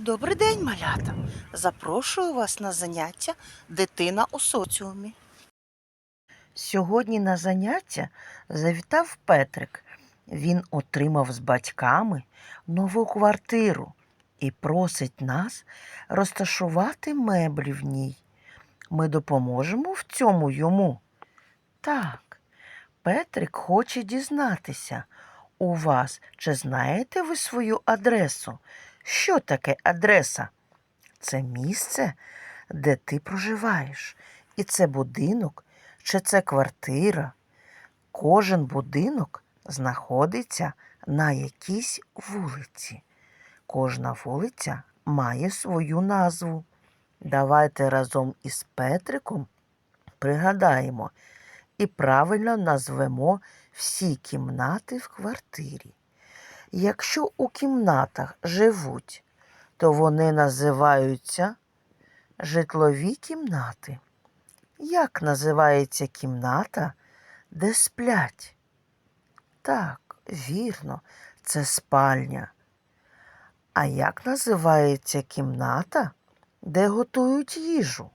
Добрий день, малята! Запрошую вас на заняття Дитина у соціумі. Сьогодні на заняття завітав Петрик. Він отримав з батьками нову квартиру і просить нас розташувати меблі в ній. Ми допоможемо в цьому йому. Так, Петрик хоче дізнатися у вас, чи знаєте ви свою адресу? Що таке адреса? Це місце, де ти проживаєш. І це будинок, чи це квартира. Кожен будинок знаходиться на якійсь вулиці. Кожна вулиця має свою назву. Давайте разом із Петриком пригадаємо і правильно назвемо всі кімнати в квартирі. Якщо у кімнатах живуть, то вони називаються житлові кімнати. Як називається кімната, де сплять? Так, вірно, це спальня. А як називається кімната, де готують їжу?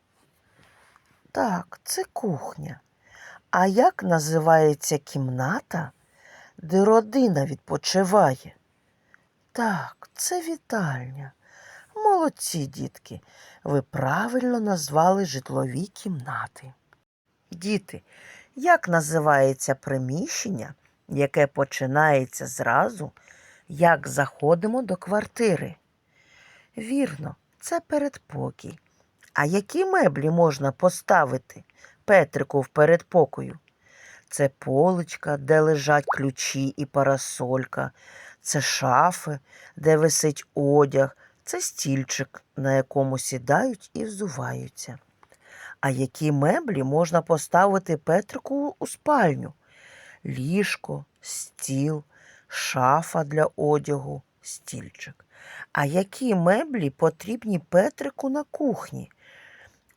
Так, це кухня. А як називається кімната, де родина відпочиває? Так, це вітальня. Молодці, дітки, ви правильно назвали житлові кімнати. Діти, як називається приміщення, яке починається зразу, як заходимо до квартири? Вірно, це передпокій. А які меблі можна поставити Петрику в передпокою? Це поличка, де лежать ключі і парасолька, це шафи, де висить одяг, це стільчик, на якому сідають і взуваються. А які меблі можна поставити Петрику у спальню? Ліжко, стіл, шафа для одягу, стільчик. А які меблі потрібні Петрику на кухні?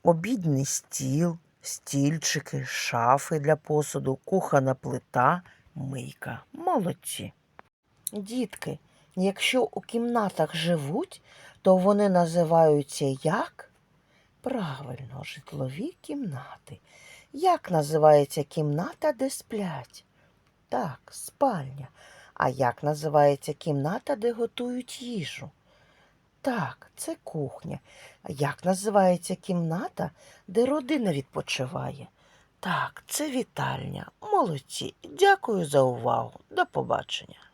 Обідній стіл, стільчики, шафи для посуду, кухонна плита, мийка. Молодці. Дітки, якщо у кімнатах живуть, то вони називаються як? Правильно, житлові кімнати. Як називається кімната, де сплять? Так, спальня. А як називається кімната, де готують їжу? Так, це кухня. Як називається кімната, де родина відпочиває? Так, це вітальня. Молодці. Дякую за увагу. До побачення.